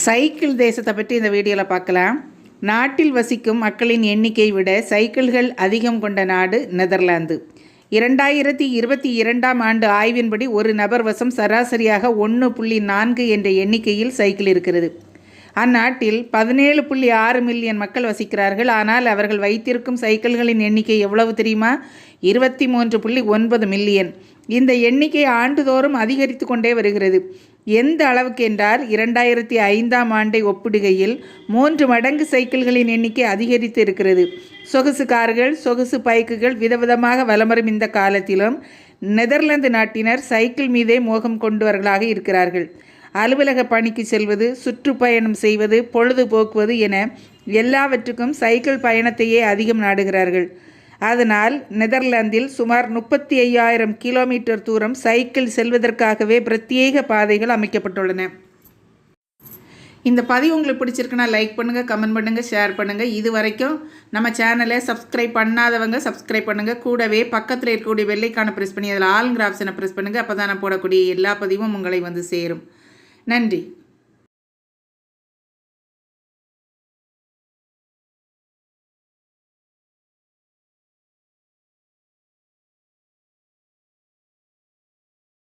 Cycle தேசத்தை பற்றி இந்த வீடியோவில் பார்க்கலாம். நாட்டில் வசிக்கும் மக்களின் எண்ணிக்கை விட சைக்கிள்கள் அதிகம் கொண்ட நாடு நெதர்லாந்து. இரண்டாயிரத்தி இருபத்தி இரண்டாம் ஆண்டு ஆய்வின்படி ஒரு நபர் வசம் சராசரியாக ஒன்று புள்ளி நான்கு என்ற எண்ணிக்கையில் சைக்கிள் இருக்கிறது. அந்நாட்டில் பதினேழு புள்ளி ஆறு மில்லியன் மக்கள் வசிக்கிறார்கள். ஆனால் அவர்கள் வைத்திருக்கும் சைக்கிள்களின் எண்ணிக்கை எவ்வளவு தெரியுமா? இருபத்தி மூன்று புள்ளி ஒன்பது மில்லியன். இந்த எண்ணிக்கை ஆண்டுதோறும் அதிகரித்து கொண்டே வருகிறது. எந்த அளவுக்கு என்றால் இரண்டாயிரத்தி ஐந்தாம் ஆண்டை ஒப்பிடுகையில் மூன்று மடங்கு சைக்கிள்களின் எண்ணிக்கை அதிகரித்து இருக்கிறது சொகுசு கார்கள் சொகுசு பைக்குகள் விதவிதமாக வலமரும் இந்த காலத்திலும் நெதர்லாந்து நாட்டினர் சைக்கிள் மீதே மோகம் கொண்டவர்களாக இருக்கிறார்கள். அலுவலக பணிக்கு செல்வது சுற்றுப்பயணம் செய்வது பொழுதுபோக்குவது என எல்லாவற்றுக்கும் சைக்கிள் பயணத்தையே அதிகம் நாடுகிறார்கள். அதனால் நெதர்லாந்தில் சுமார் முப்பத்தி ஐயாயிரம் கிலோமீட்டர் தூரம் சைக்கிள் செல்வதற்காகவே பிரத்யேக பாதைகள் அமைக்கப்பட்டுள்ளன. இந்த பதிவு உங்களுக்கு பிடிச்சிருக்குன்னா லைக் பண்ணுங்கள் கமெண்ட் பண்ணுங்கள் ஷேர் பண்ணுங்கள் இது வரைக்கும் நம்ம சேனலை சப்ஸ்கிரைப் பண்ணாதவங்க சப்ஸ்கிரைப் பண்ணுங்கள் கூடவே பக்கத்தில் இருக்கக்கூடிய வெள்ளைக்கான ப்ரெஸ் பண்ணி அதில் ஆளுங்கிற ஆப்ஷனை ப்ரெஸ் பண்ணுங்கள் அப்போ தான் நான் போடக்கூடிய எல்லா பதிவும் உங்களை வந்து சேரும். நன்றி.